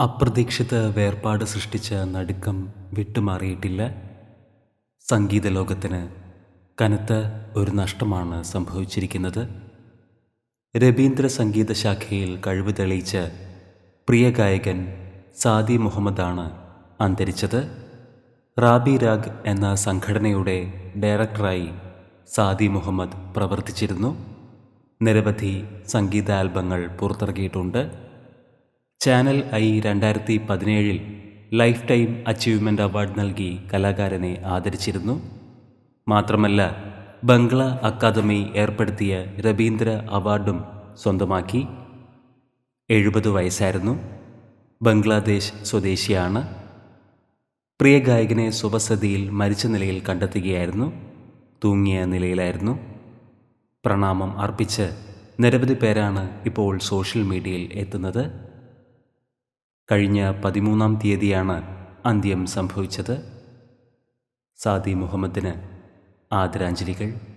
അപ്രതീക്ഷിത വേർപാട് സൃഷ്ടിച്ച നടുക്കം വിട്ടുമാറിയിട്ടില്ല. സംഗീത ലോകത്തിന് കനത്ത ഒരു നഷ്ടമാണ് സംഭവിച്ചിരിക്കുന്നത്. രവീന്ദ്ര സംഗീത ശാഖയിൽ കഴിവ് തെളിയിച്ച പ്രിയ ഗായകൻ സാദി മുഹമ്മദാണ് അന്തരിച്ചത്. റാബി രാഗ് എന്ന സംഘടനയുടെ ഡയറക്ടറായി സാദി മുഹമ്മദ് പ്രവർത്തിച്ചിരുന്നു. നിരവധി സംഗീത ആൽബങ്ങൾ പുറത്തിറക്കിയിട്ടുണ്ട്. ചാനൽ ഐ രണ്ടായിരത്തി പതിനേഴിൽ ലൈഫ് ടൈം അച്ചീവ്മെന്റ് അവാർഡ് നൽകി കലാകാരനെ ആദരിച്ചിരുന്നു. മാത്രമല്ല ബംഗ്ല അക്കാദമി ഏർപ്പെടുത്തിയ രവീന്ദ്ര അവാർഡും സ്വന്തമാക്കി. എഴുപത് വയസ്സായിരുന്നു. ബംഗ്ലാദേശ് സ്വദേശിയാണ്. പ്രിയ ഗായകനെ സുഭസതിയിൽ മരിച്ച നിലയിൽ കണ്ടെത്തുകയായിരുന്നു. തൂങ്ങിയ നിലയിലായിരുന്നു. പ്രണാമം അർപ്പിച്ച് നിരവധി പേരാണ് ഇപ്പോൾ സോഷ്യൽ മീഡിയയിൽ എത്തുന്നത്. കഴിഞ്ഞ പതിമൂന്നാം തീയതിയാണ് അന്ത്യം സംഭവിച്ചത്. സാദി മുഹമ്മദിന് ആദരാഞ്ജലികൾ.